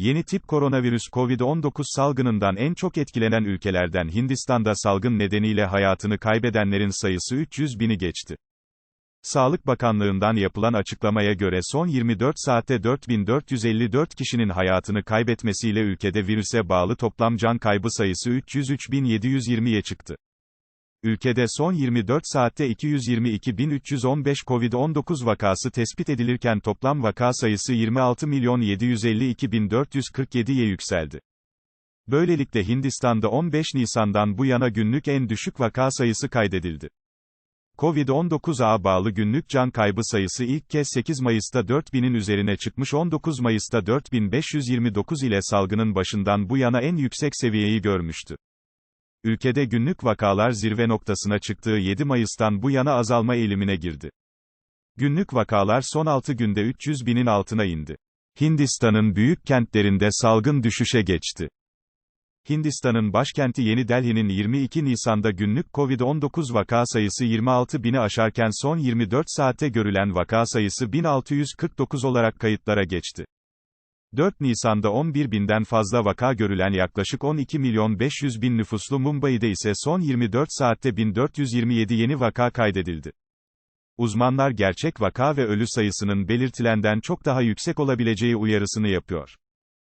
Yeni tip koronavirüs COVID-19 salgınından en çok etkilenen ülkelerden Hindistan'da salgın nedeniyle hayatını kaybedenlerin sayısı 300 bini geçti. Sağlık Bakanlığı'ndan yapılan açıklamaya göre son 24 saatte 4454 kişinin hayatını kaybetmesiyle ülkede virüse bağlı toplam can kaybı sayısı 303.720'ye çıktı. Ülkede son 24 saatte 222.315 COVID-19 vakası tespit edilirken toplam vaka sayısı 26.752.447'ye yükseldi. Böylelikle Hindistan'da 15 Nisan'dan bu yana günlük en düşük vaka sayısı kaydedildi. Covid-19'a bağlı günlük can kaybı sayısı ilk kez 8 Mayıs'ta 4000'in üzerine çıkmış 19 Mayıs'ta 4529 ile salgının başından bu yana en yüksek seviyeyi görmüştü. Ülkede günlük vakalar zirve noktasına çıktığı 7 Mayıs'tan bu yana azalma eğilimine girdi. Günlük vakalar son 6 günde 300 binin altına indi. Hindistan'ın büyük kentlerinde salgın düşüşe geçti. Hindistan'ın başkenti Yeni Delhi'nin 22 Nisan'da günlük Covid-19 vaka sayısı 26 bini aşarken son 24 saatte görülen vaka sayısı 1649 olarak kayıtlara geçti. 4 Nisan'da 11 binden fazla vaka görülen yaklaşık 12 milyon 500 bin nüfuslu Mumbai'de ise son 24 saatte 1427 yeni vaka kaydedildi. Uzmanlar gerçek vaka ve ölü sayısının belirtilenden çok daha yüksek olabileceği uyarısını yapıyor.